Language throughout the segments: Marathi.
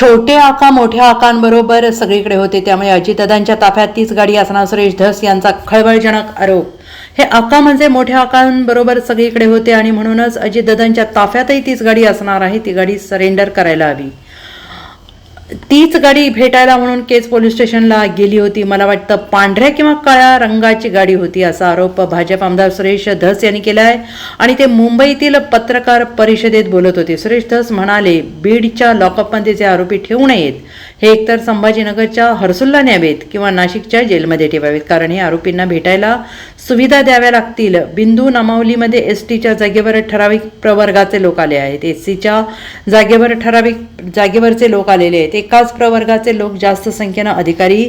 छोटे आका मोठ्या आकांबरोबर सगळीकडे होते. त्यामुळे अजितदादांच्या ताफ्यात तीच गाडी असणार सुरेश धस यांचा खळबळजनक आरोप. हे आका म्हणजे मोठ्या आकांबरोबर सगळीकडे होते आणि म्हणूनच अजितदादांच्या ताफ्यातही तीच गाडी असणार आहे. ती गाडी सरेंडर करायला हवी. तीच गाडी भेटायला म्हणून केज पोलीस स्टेशनला गेली होती. मला वाटतं पांढऱ्या किंवा काळ्या रंगाची गाडी होती असा आरोप भाजप आमदार सुरेश धस यांनी केला आहे. आणि ते मुंबईतील पत्रकार परिषदेत बोलत होते. सुरेश धस म्हणाले बीडच्या लॉकअपमध्ये जे आरोपी ठेवू नयेत हे एकतर संभाजीनगरच्या हर्सुलला न्यावेत किंवा नाशिकच्या जेलमध्ये ठेवावेत. कारण हे आरोपींना भेटायला सुविधा द्याव्या लागतील. बिंदू नामावलीमध्ये एस टीच्या जागेवर ठराविक प्रवर्गाचे लोक आले आहेत. एस सीच्या जागेवर ठराविक जागेवरचे लोक आलेले आहेत. एकाच प्रवर्गाचे लोक जास्त संख्येनं अधिकारी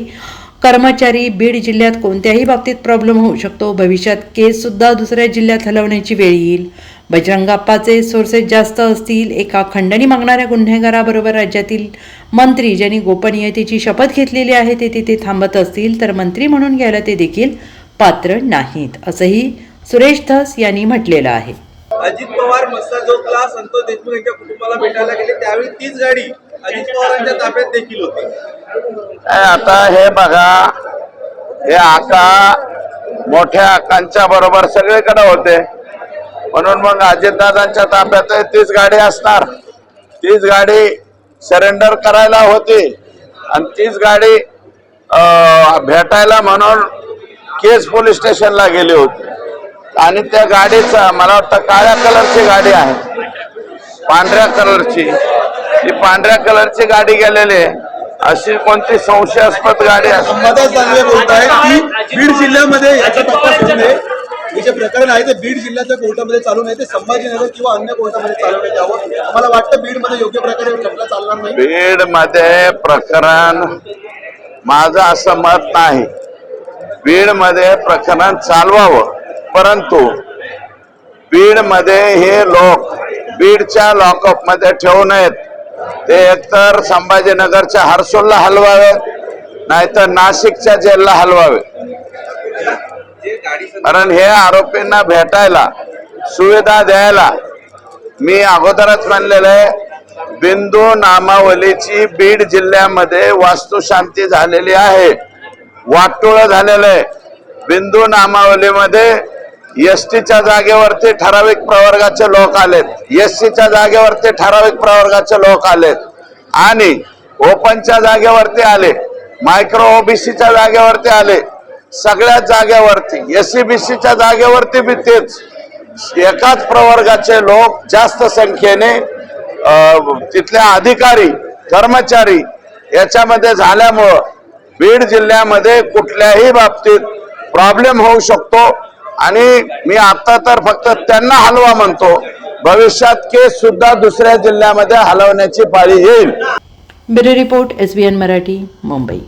कर्मचारी बीड जिल्ह्यात कोणत्याही बाबतीत प्रॉब्लेम होऊ शकतो. भविष्यात केस सुद्धा दुसऱ्या जिल्ह्यात हलवण्याची वेळ येईल. बजरंगाप्पाचे सोर्सेस जास्त असतील एका खंडणी मागणाऱ्या गुन्हेगाराबरोबर राज्यातील मंत्री ज्यांनी गोपनीयतेची शपथ घेतलेली आहे ते तिथे थांबत असतील तर मंत्री म्हणून घ्यायला ते देखील पात्र नाहीत असंही सुरेश धस यांनी म्हटलेलं आहे. अजित पवार मस्ता चौकला संतोष देशमुख यांच्या कुटुंबाला भेटायला गेले. त्यावेळी तीच गाडी अजित पवारांच्या ताब्यात देखील आता हे बघा हे आका मोठ्या आकांच्या बरोबर सगळीकडे होते. म्हणून मग अजितदादांच्या ताब्यात तीच गाडी असणार. तीच गाडी सरेंडर करायला होती. आणि तीच गाडी भेटायला म्हणून केस पोलीस स्टेशनला गेली होती. आणि त्या गाडीचा मला वाटतं काळ्या कलरची गाडी आहे. पांढऱ्या कलरची. ही पांढऱ्या कलरची गाडी गेलेली आहे. अशी कोणती संशयास्पद गाडी बोलत आहे की बीड जिल्ह्यामध्ये याचा तपास हे जे प्रकरण आहे ते बीड जिल्ह्याच्या कोर्टामध्ये चालू नये. ते संभाजीनगर किंवा अन्य कोर्टामध्ये चालवण्यात यावं आम्हाला वाटतं बीडमध्ये योग्य प्रकारे खटला चालणार नाही. बीडमध्ये प्रकरण माझं असं मत नाही. बीडमध्ये प्रकरण चालवावं. परंतु बीडमध्ये हे लोक बीडच्या लॉकअपमध्ये ठेवू नयेत. ते एकतर संभाजीनगरच्या हर्सूलला हलवावे नाहीतर नाशिकच्या जेलला हलवावे. कारण हे आरोपींना भेटायला सुविधा द्यायला मी अगोदरच म्हणलेलं आहे बिंदू नामावलीची बीड जिल्ह्यामध्ये वास्तुशांती झालेली आहे. वाटोळ झालेलं आहे. बिंदू नामावलीमध्ये एसटीच्या जागेवरती ठराविक प्रवर्गाचे लोक आलेत. एससीच्या जागेवरती ठराविक प्रवर्गाचे लोक आलेत. आणि ओपनच्या जागेवरती आले मायक्रो ओबीसीच्या जागेवरती आले. सगळ्याच जागेवरती एस सी बी जागेवरती बी तेच. एकाच प्रवर्गाचे लोक जास्त संख्येने तिथल्या अधिकारी कर्मचारी याच्यामध्ये झाल्यामुळं बीड जिल्ह्यामध्ये कुठल्याही बाबतीत प्रॉब्लेम होऊ शकतो. आणि मी आता तर फक्त त्यांना हलवा म्हणतो. भविष्यात केस सुद्धा दुसऱ्या जिल्ह्यामध्ये हलवण्याची पाळी येईल. Bureau report S B N Marathi Mumbai.